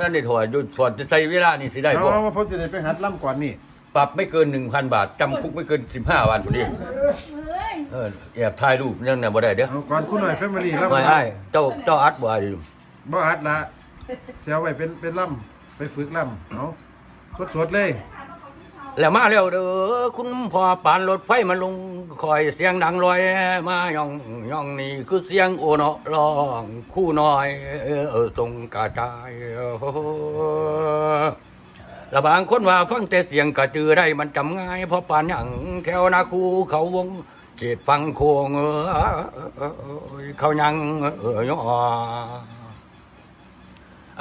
นั้นได้ถอดอยู่ถอดจะใช้เวลานี่สิได้เอาบ่ว่าผมสิได้ไปหัดล่ำก่อนนี่ปรับไม่เกิน1,000บาทจำคุกไม่เกิน15วันพุ่นนี่เออแอบถ่ายรูปยังน่ะบ่ได้เด้อเอาก่อนคุณหน่อยแฟมิลี่ล่ำไม่อ้ายเจ้าเจ้าอัดบ่ได้อยู่บ่หัดละเสียไว้เป็นเป็นล่ำไปฝึกล่ำเอาสดๆเลย แล้วมาแล้วเด้อคุณพ่อปานรถไฟมาลงคอยเสียงดังลอย มาย่องย่องนี่คือเสียงโอเนาะร้องคู่น้อย เออตรงกระจายโอ้โหและบางคนว่าฟังแต่เสียงกระจือได้มันจำง่ายเพราะปานหยังแถวนาคูเขาวงเจ็ดฟังโคงเออเขายังเออยอ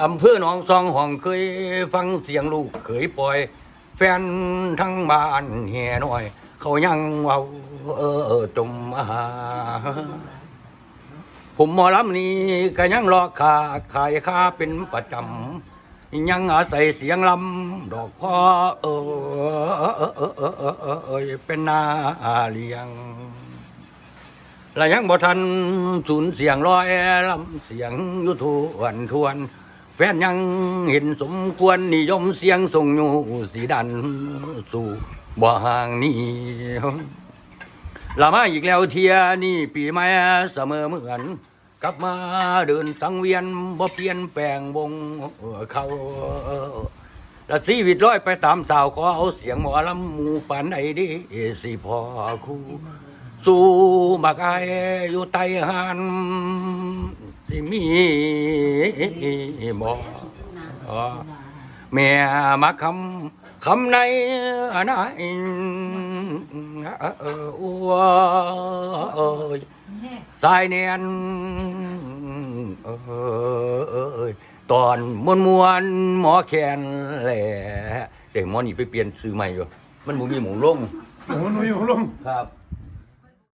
อำเภอหนองซองห้องเคยฟังเสียงลูกเคยปล่อย แฟนทั้งบ้านแห่น้อย เขายังเว้าเออเออจมมาผมหมอลำนี้ก็ยังรอขาขายค่าเป็นประจำยังอาศัยเสียงลำดอกพ่อเออเออเออเออเออเออเป็นนาเลียงและยังบ่ทันสูญเสียงร้อยลำเสียงยุทวนทวน แฟนยังเห็นสมควรนิยมเสียงส่งอยู่สีดันสู่บ่ห่างนี้ละมาอีกแล้วเทียนี่ปีใหม่เสมอเหมือน กลับมาเดินสังเวียนบ่เปลี่ยนแปลงวงเขาและชีวิตร้อยไปตามสาวขอเอาเสียงหมอลำหมูปานใดเดิสิพอคู่ สู่บักไอายอยู่ใต้หัน สิมีบ่แม่มาคำคำในอนายเอออ้ยสายเนียนเอยตอนมวนมวนๆหมอแคนแหละเด็กหมอนี่ไปเปลี่ยนซื้อใหม่อยู่มันบ่มีหมูลงโอ้โหหนุ่ยหัวลงครับ